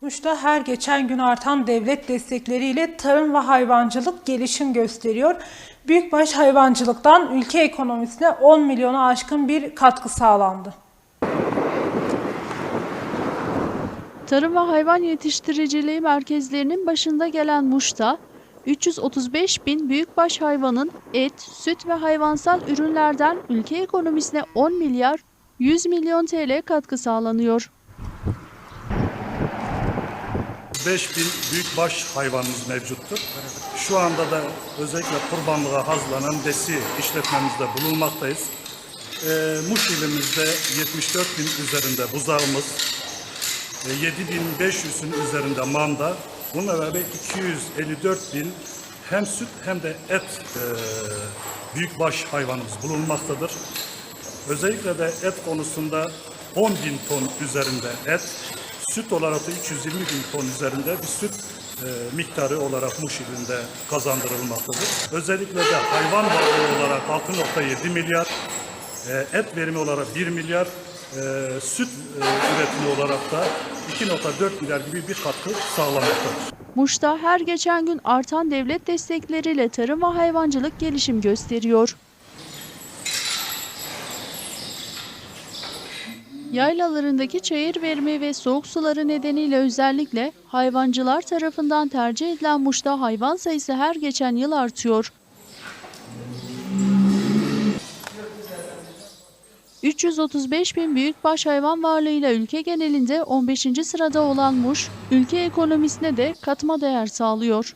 Muş'ta her geçen gün artan devlet destekleriyle tarım ve hayvancılık gelişim gösteriyor. Büyükbaş hayvancılıktan ülke ekonomisine 10 milyona aşkın bir katkı sağlandı. Tarım ve hayvan yetiştiriciliği merkezlerinin başında gelen Muş'ta 335 bin büyükbaş hayvanın et, süt ve hayvansal ürünlerden ülke ekonomisine 10 milyar 100 milyon TL katkı sağlanıyor. 5000 büyükbaş hayvanımız mevcuttur. Şu anda da özellikle kurbanlığa hazırlanan besi işletmemizde bulunmaktayız. Ee, Muş ilimizde 74 bin üzerinde buzağımız, e, 7500'ün üzerinde manda, bununla beraber 254 bin hem süt hem de et e, büyükbaş hayvanımız bulunmaktadır. Özellikle de et konusunda 10 bin ton üzerinde et, süt olarak da 320 bin ton üzerinde bir süt e, miktarı olarak Muş ilinde kazandırılmaktadır. Özellikle de hayvan varlığı olarak 6.7 milyar, e, et verimi olarak 1 milyar, e, süt e, üretimi olarak da 2.4 milyar gibi bir katkı sağlamaktadır. Muş'ta her geçen gün artan devlet destekleriyle tarım ve hayvancılık gelişim gösteriyor. Yaylalarındaki çayır verimi ve soğuk suları nedeniyle özellikle hayvancılar tarafından tercih edilen Muş'ta hayvan sayısı her geçen yıl artıyor. 335 bin büyükbaş hayvan varlığıyla ülke genelinde 15. sırada olan Muş, ülke ekonomisine de katma değer sağlıyor.